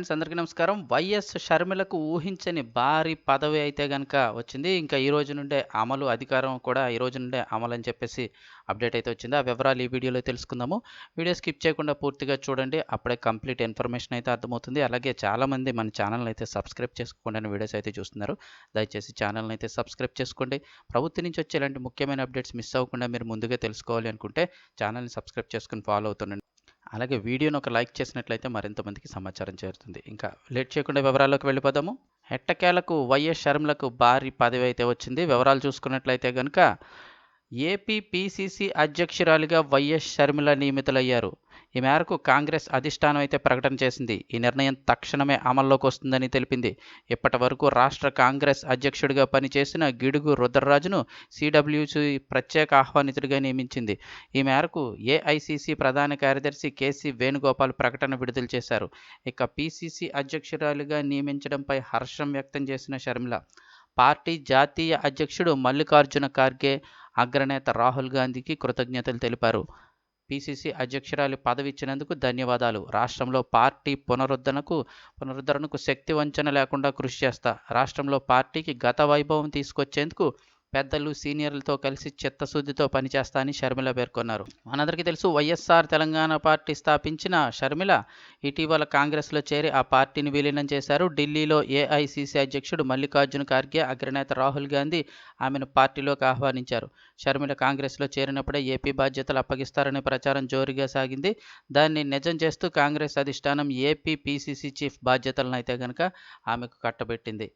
Friends అందరికీ నమస్కారం. YS షర్మిలకు ఊహించని భారీ పదవి అయితే కనుక వచ్చింది. ఇంకా ఈ రోజు నుండే అమలు అధికారం కూడా ఈ రోజు నుండే అమలు అని చెప్పేసి అప్డేట్ అయితే వచ్చింది. ఆ వివరాలు ఈ వీడియోలో తెలుసుకుందాము. వీడియో స్కిప్ చేయకుండా పూర్తిగా చూడండి. అప్పుడే కంప్లీట్ ఇన్ఫర్మేషన్ అయితే అర్థమవుతుంది. అలాగే చాలామంది మన ఛానల్ అయితే సబ్స్క్రైబ్ చేసుకోండి వీడియోస్ అయితే చూస్తున్నారు. దయచేసి ఛానల్ని అయితే సబ్స్క్రైబ్ చేసుకోండి. ప్రభుత్వం నుంచి వచ్చే ఇలాంటి ముఖ్యమైన అప్డేట్స్ మిస్ అవ్వకుండా మీరు ముందుగా తెలుసుకోవాలి అనుకుంటే ఛానల్ని సబ్స్క్రైబ్ చేసుకుని ఫాలో అవుతుండండి. అలాగే వీడియోను ఒక లైక్ చేసినట్లయితే మరింతమందికి సమాచారం చేరుతుంది. ఇంకా లేట్ చేయకుండా వివరాల్లోకి వెళ్ళిపోదాము. ఎట్టకేలకు వైఎస్ షర్మిలకు భారీ పదవి అయితే వచ్చింది. వివరాలు చూసుకున్నట్లయితే కనుక ఏపీ అధ్యక్షురాలిగా వైఎస్ షర్మిల నియమితులయ్యారు. ఈ మేరకు కాంగ్రెస్ అధిష్టానం అయితే ప్రకటన చేసింది. ఈ నిర్ణయం తక్షణమే అమల్లోకి వస్తుందని తెలిపింది. ఇప్పటి వరకు రాష్ట్ర కాంగ్రెస్ అధ్యక్షుడిగా పనిచేసిన గిడుగు రుద్రరాజును సిడబ్ల్యూసి ప్రత్యేక ఆహ్వానితుడిగా నియమించింది. ఈ మేరకు ఏఐసిసి ప్రధాన కార్యదర్శి కేసీ వేణుగోపాల్ ప్రకటన విడుదల చేశారు. ఇక పిసిసి అధ్యక్షురాలిగా నియమించడంపై హర్షం వ్యక్తం చేసిన షర్మిల పార్టీ జాతీయ అధ్యక్షుడు మల్లికార్జున ఖార్గే అగ్రనేత రాహుల్ గాంధీకి కృతజ్ఞతలు తెలిపారు. పిసిసి అధ్యక్షురాలి పదవి ఇచ్చినందుకు ధన్యవాదాలు. రాష్ట్రంలో పార్టీ పునరుద్ధరణకు పునరుద్ధరణకు శక్తి వంచన లేకుండా కృషి చేస్తా. రాష్ట్రంలో పార్టీకి గత వైభవం తీసుకొచ్చేందుకు పెద్దలు సీనియర్లతో కలిసి చిత్తశుద్ధితో పనిచేస్తా అని షర్మిల పేర్కొన్నారు. మనందరికీ తెలుసు వైఎస్ఆర్ తెలంగాణ పార్టీ స్థాపించిన షర్మిల ఇటీవల కాంగ్రెస్లో చేరి ఆ పార్టీని విలీనం చేశారు. ఢిల్లీలో ఏఐసీసీ అధ్యక్షుడు మల్లికార్జున ఖార్గే అగ్రనేత రాహుల్ గాంధీ ఆమెను పార్టీలోకి ఆహ్వానించారు. షర్మిల కాంగ్రెస్లో చేరినప్పుడే ఏపీ బాధ్యతలు అప్పగిస్తారనే ప్రచారం జోరుగా సాగింది. దాన్ని నిజం చేస్తూ కాంగ్రెస్ అధిష్టానం ఏపీ పీసీసీ చీఫ్ బాధ్యతలను అయితే కనుక ఆమెకు కట్టబెట్టింది.